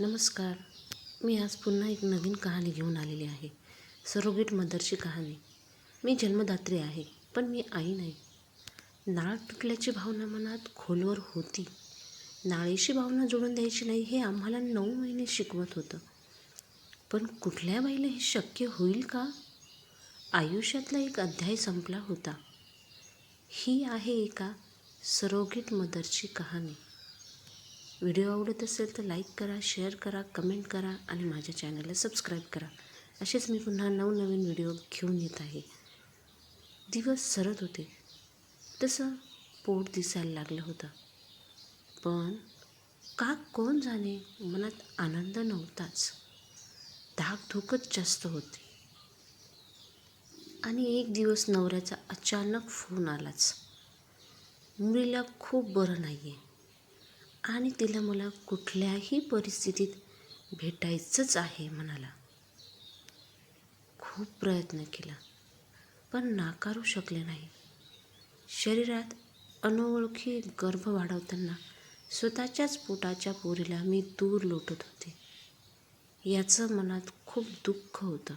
नमस्कार. मी आज पुन्हा एक नवीन कहाणी घेऊन आलेली आहे. सरोगेट मदरची कहाणी. मी जन्मदात्री आहे पण मी आई नाही. नाळ तुटल्याची भावना मनात खोलवर होती. नाळीशी भावना जोडून द्यायची नाही हे आम्हाला नऊ महिने शिकवत होतं. पण कुठल्या बाईला हे शक्य होईल का? आयुष्यातला एक अध्याय संपला होता. ही आहे एका सरोगेट मदरची कहाणी. व्हिडिओ आवडत असेल तर लाईक करा शेअर करा कमेंट करा आणि माझ्या चॅनलला सबस्क्राईब करा. असेच मी पुन्हा नवनवीन व्हिडिओ घेऊन येत आहे. दिवस सरत होते. तसं पोट दिसायला लागलं होतं. पण का कोण जाणे मनात आनंद नव्हताच. धाकधुकच जास्त होती. आणि एक दिवस नवऱ्याचा अचानक फोन आलाच. मुलीला खूप बरं नाही आहे आणि तिला मला कुठल्याही परिस्थितीत भेटायचंच आहे म्हणाला. खूप प्रयत्न केला पण नाकारू शकले नाही. शरीरात अनोळखी गर्भ वाढवताना स्वतःच्याच पोटाच्या पोरीला मी दूर लोटत होते. याचं मनात खूप दुःख होतं.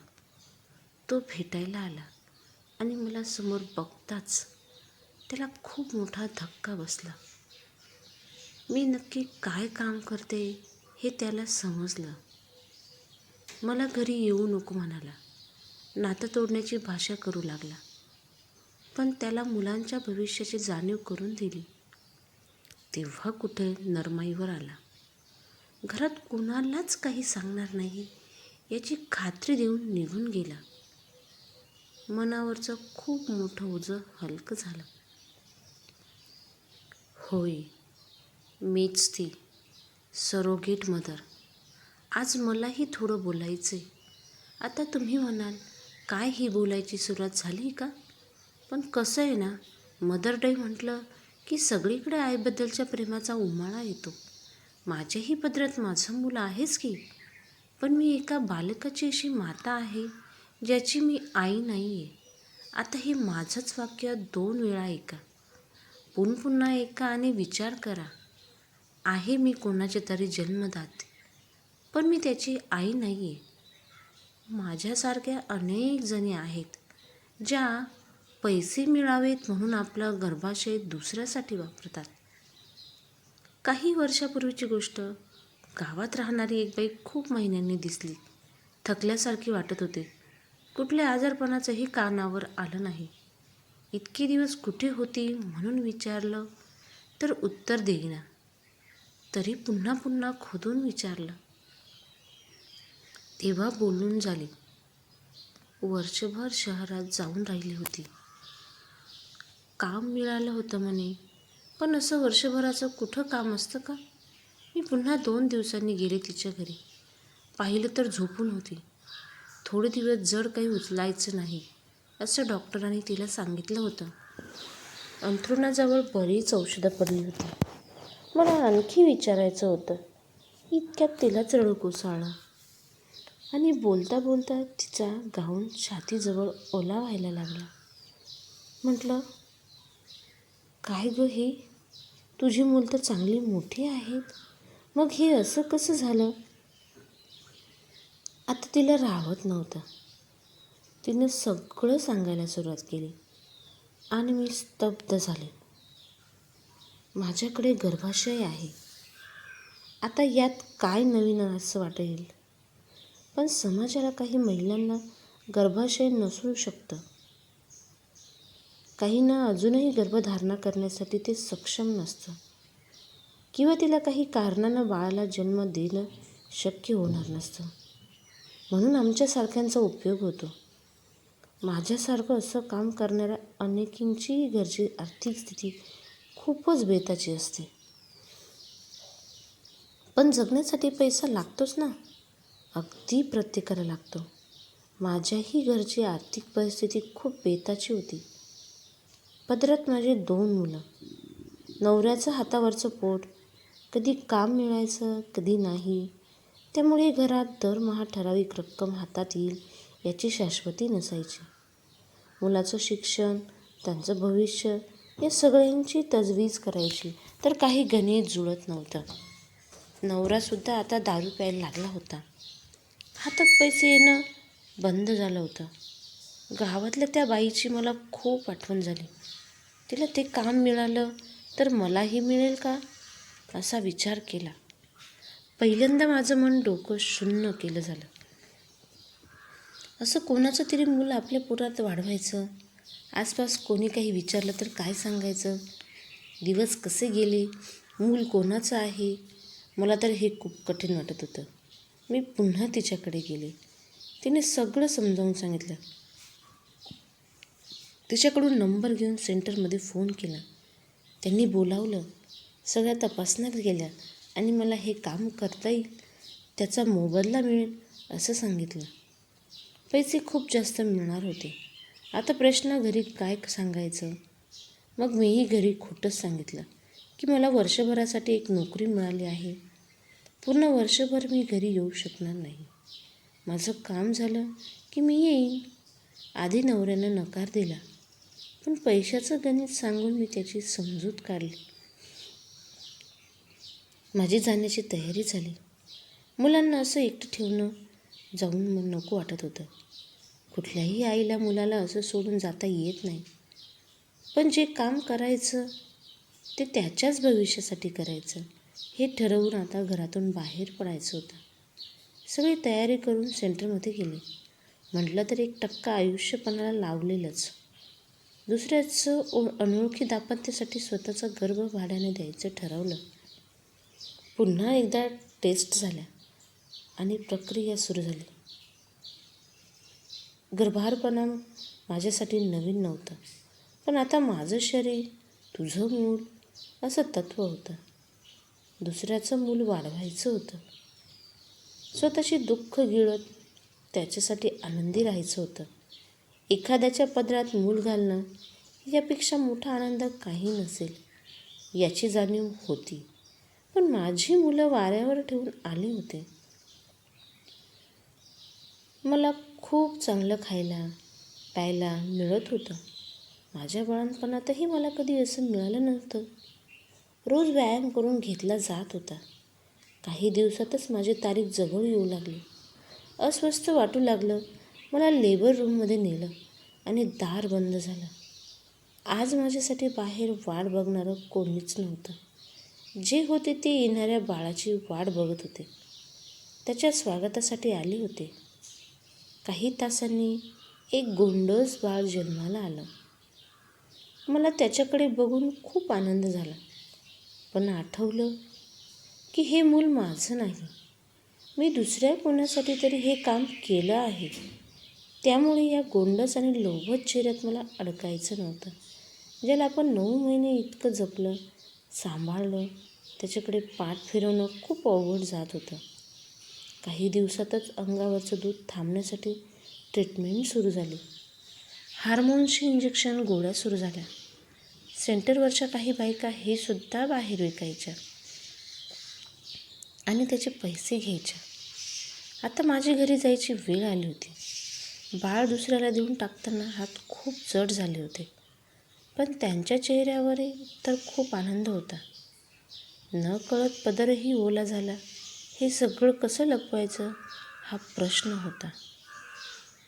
तो भेटायला आला आणि मला समोर बघताच त्याला खूप मोठा धक्का बसला. मी नक्की काय काम करते हे त्याला समजलं. मला घरी येऊ नको म्हणाला. नातं तोडण्याची भाषा करू लागला. पण त्याला मुलांच्या भविष्याची जाणीव करून दिली. तेव्हा कुठे नरमाईवर आला. घरात कुणालाच काही सांगणार नाही याची खात्री देऊन निघून गेला. मनावरचं खूप मोठं ओझं हलकं झालं. होय मीच ती सरोगेट मदर. आज मलाही थोडं बोलायचं आहे आता तुम्ही म्हणाल काय ही बोलायची सुरुवात झाली का? पण कसं आहे ना मदर डे म्हटलं की सगळीकडे आईबद्दलच्या प्रेमाचा उमाळा येतो. माझ्याही पदरात माझं मुलं आहेच की. पण मी एका बालकाची अशी माता आहे ज्याची मी आई नाही आहे आता हे माझंच वाक्य दोन वेळा ऐका. पुन्हा पुन्हा ऐका आणि विचार करा. आहे मी कोणाचे तरी जन्मदाते पण मी त्याची आई नाही आहे माझ्यासारख्या अनेक जणी आहेत ज्या पैसे मिळावेत म्हणून आपलं गर्भाशय दुसऱ्यासाठी वापरतात. काही वर्षापूर्वीची गोष्ट गावात राहणारी एक बाई खूप महिन्यांनी दिसली. थकल्यासारखी वाटत होते. कुठल्या आजारपणाचंही कानावर आलं नाही. इतके दिवस कुठे होती म्हणून विचारलं तर उत्तर देईना. तरी पुन्हा पुन्हा खोदून विचारलं. तेव्हा बोलून झाली. वर्षभर शहरात जाऊन राहिली होती. काम मिळालं होतं म्हणे पण असं वर्षभराचं कुठं काम असतं का? मी पुन्हा दोन दिवसांनी गेले तिच्या घरी. पाहिलं तर झोपून होती. थोडे दिवस जड काही उचलायचं नाही असं डॉक्टरांनी तिला सांगितलं होतं. अंथरुणाजवळ बरीच औषधं पडली होती. मला आणखी विचारायचं होतं. इतक्यात तिलाच रडू कोसळला. आणि बोलता बोलता तिचा गाऊन छातीजवळ ओला व्हायला लागला. म्हटलं काय गं हे? तुझी मुलं तर चांगली मोठी आहेत. मग हे असं कसं झालं? आता तिला राहत नव्हतं. तिनं सगळं सांगायला सुरुवात केली आणि मी स्तब्ध झाले. माझ्याकडे गर्भाशय आहे. आता यात काय नवीन असं वाटेल पण समाजाला काही महिलांना गर्भाशय नसू शकतं. काहींना अजूनही गर्भधारणा करण्यासाठी ते सक्षम नसतं. किंवा तिला काही कारणानं बाळाला जन्म देणं शक्य होणार नसतं. म्हणून आमच्यासारख्यांचा उपयोग होतो. माझ्यासारखं असं काम करणाऱ्या अनेकींची गरजे आर्थिक स्थिती खूपच बेताची असते. पण जगण्यासाठी पैसा लागतोच ना. अगदी प्रत्येकाला लागतो. माझ्याही घरची आर्थिक परिस्थिती खूप बेताची होती. पदरात माझे दोन मुलं. नवऱ्याचं हातावरचं पोट. कधी काम मिळायचं कधी नाही. त्यामुळे घरात दरमहा ठराविक रक्कम हातात येईल याची शाश्वती नसायची. मुलाचं शिक्षण त्यांचं भविष्य या सगळ्यांची तजवीज करायची. तर काही गणित जुळत नव्हतं. नवरासुद्धा आता दारू प्यायला लागला होता. हातात पैसे येणं बंद झालं होतं. गावातल्या त्या बाईची मला खूप आठवण झाली. तिला ते काम मिळालं तर मलाही मिळेल का? असा विचार केला. पहिल्यांदा माझं मन डोकं शून्य केलं झालं. असं कोणाचं तरी मूल आपल्या पुरात वाढवायचं आसपास कोणी काही विचारलं तर काय सांगायचं? दिवस कसे गेले? मूल कोणाचं आहे? मला तर हे खूप कठीण वाटत होतं. मी पुन्हा तिच्याकडे गेले. तिने सगळं समजावून सांगितलं. तिच्याकडून नंबर घेऊन सेंटरमध्ये फोन केला. त्यांनी बोलावलं. सगळ्या तपासण्यात गेल्या आणि मला हे काम करता येईल त्याचा मोबदला मिळेल असं सांगितलं. पैसे खूप जास्त मिळणार होते. आता प्रश्न घरी काय सांगायचं? मग मीही घरी खोटंच सांगितलं की मला वर्षभरासाठी एक नोकरी मिळाली आहे. पूर्ण वर्षभर मी घरी येऊ शकणार नाही. माझं काम झालं की मी येईन. आधी नवऱ्यानं नकार दिला पण पैशाचं गणित सांगून मी त्याची समजूत काढली. माझी जाण्याची तयारी झाली. मुलांना असं एकटं ठेवणं जाऊन मग नको वाटत होतं. कुठल्याही आईला मुलाला असं सोडून जाता येत नाही. पण जे काम करायचं ते त्याच्याच भविष्यासाठी करायचं हे ठरवून आता घरातून बाहेर पडायचं होतं. सगळी तयारी करून सेंटरमध्ये गेले. म्हटलं तर एक टक्का आयुष्यपणाला लावलेलंच. दुसऱ्याचं ओ अनोळखी दाम्पत्यासाठी स्वतःचा गर्भ भाड्याने द्यायचं ठरवलं. पुन्हा एकदा टेस्ट झाल्या आणि प्रक्रिया सुरू झाली. गर्भारपणा माझ्यासाठी नवीन नव्हतं. पण आता माझं शरीर तुझं मूल असं तत्त्व होतं. दुसऱ्याचं मूल वाढवायचं होतं. स्वतःशी दुःख गिळत त्याच्यासाठी आनंदी राहायचं होतं. एखाद्याच्या पदरात मूल घालणं यापेक्षा मोठा आनंद काही नसेल याची जाणीव होती. पण माझी मुलं वाऱ्यावर ठेवून आली होते. मला खूप चांगलं खायला प्यायला मिळत होतं. माझ्या बाळणपणातही मला कधी असं मिळालं नव्हतं. रोज व्यायाम करून घेतला जात होता. काही दिवसातच माझी तारीख जवळ येऊ लागली. अस्वस्थ वाटू लागलं. मला लेबर रूममध्ये नेलं आणि दार बंद झालं. आज माझ्यासाठी बाहेर वाट बघणारं कोणीच नव्हतं. जे होते ते येणाऱ्या बाळाची वाट बघत होते. त्याच्या स्वागतासाठी आले होते. काही तासांनी एक गोंडस बाळ जन्माला आलं. मला त्याच्याकडे बघून खूप आनंद झाला. पण आठवलं की हे मूल माझं नाही. मी दुसऱ्या कोणासाठी तरी हे काम केलं आहे. त्यामुळे या गोंडस आणि लोभत चेहऱ्यात मला अडकायचं नव्हतं. ज्याला आपण नऊ महिने इतकं जपलं सांभाळलं त्याच्याकडे पाठ फिरवणं खूप अवघड जात होतं. काही दिवसातच अंगावरचं दूध थांबण्यासाठी ट्रीटमेंट सुरू झाली. हार्मोन्सची इंजेक्शन गोळ्या सुरू झाल्या. सेंटरवरच्या काही बायका हे सुद्धा बाहेर विकायच्या आणि त्याचे पैसे घ्यायच्या. आता माझी घरी जायची वेळ आली होती. बाळ दुसऱ्याला देऊन टाकताना हात खूप जड झाले होते. पण त्यांच्या चेहऱ्यावरही तर खूप आनंद होता. न कळत पदरही ओला झाला. हे सगळं कसं लपवायचं हा प्रश्न होता.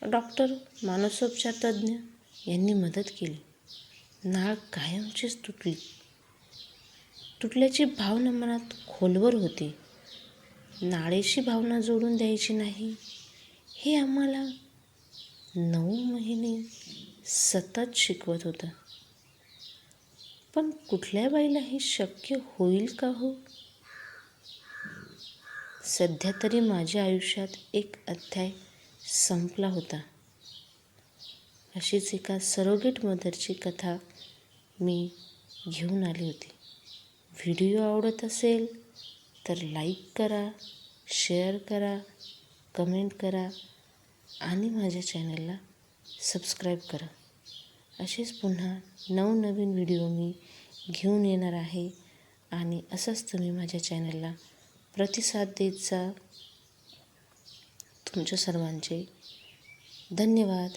डॉक्टर मानसोपचार तज्ज्ञ यांनी मदत केली. नाळ कायमचीच तुटली. तुटल्याची भावना मनात खोलवर होती. नाळेशी भावना जोडून द्यायची नाही. हे आम्हाला नऊ महिने सतत शिकवत होतं. पण कुठल्या बाईला हे शक्य होईल का हो? सध्या तरी माझ्या आयुष्यात एक अध्याय संपला होता. अशीच एका सरोगेट मदरची कथा मी घेऊन आली होती. व्हिडिओ आवडत असेल तर लाईक करा शेअर करा कमेंट करा आणि माझ्या चॅनलला सबस्क्राईब करा. असेच पुन्हा नवनवीन व्हिडिओ मी घेऊन येणार आहे आणि असंच तुम्ही माझ्या चॅनलला प्रतिसाद देत जा तुमच्या सर्वांचे धन्यवाद.